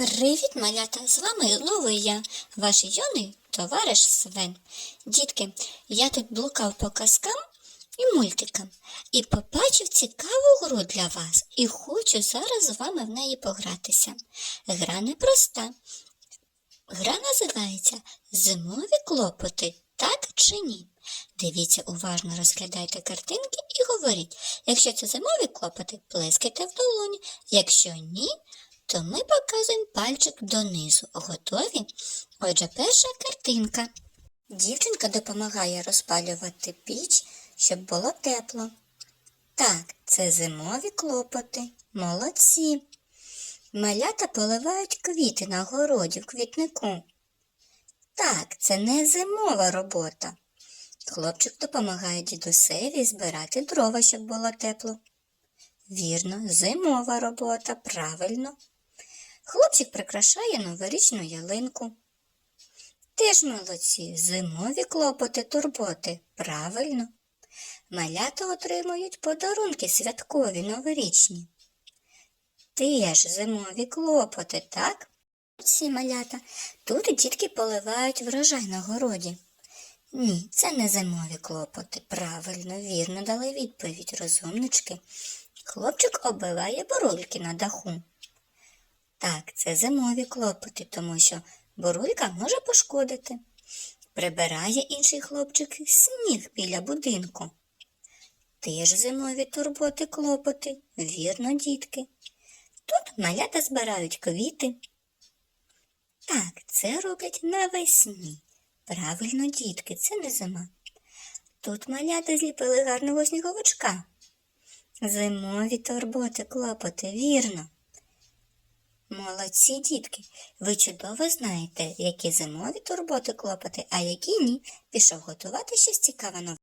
Привіт, малята! З вами знову я, ваш юний товариш Свен. Дітки, я тут блукав по казкам і мультикам і побачив цікаву гру для вас і хочу зараз з вами в неї погратися. Гра непроста. Гра називається Зимові клопоти, так чи ні? Дивіться, уважно розглядайте картинки і говоріть. Якщо це зимові клопоти, плескайте в долоні. Якщо ні, то ми показуємо пальчик донизу. Готові? Отже, перша картинка. Дівчинка допомагає розпалювати піч, щоб було тепло. Так, це зимові клопоти. Молодці. Малята поливають квіти на городі в квітнику. Так, це не зимова робота. Хлопчик допомагає дідусеві збирати дрова, щоб було тепло. Вірно, зимова робота, правильно. Хлопчик прикрашає новорічну ялинку. Теж молодці, зимові клопоти, турботи, правильно. Малята отримують подарунки святкові новорічні. Теж зимові клопоти, так? Всі малята. Тут дітки поливають врожай на городі. Ні, це не зимові клопоти. Правильно, вірно дали відповідь розумнички. Хлопчик оббиває бурульки на даху. Так, це зимові клопоти, тому що бурулька може пошкодити. Прибирає інший хлопчик сніг біля будинку. Теж зимові турботи клопоти, вірно, дітки. Тут малята збирають квіти. Так, це роблять навесні. Правильно, дітки, це не зима. Тут малята зліпили гарного сніговичка. Зимові турботи, клопоти, вірно. Молодці дітки, ви чудово знаєте, які зимові турботи клопоти, а які ні. Пішов готувати щось цікаве нове.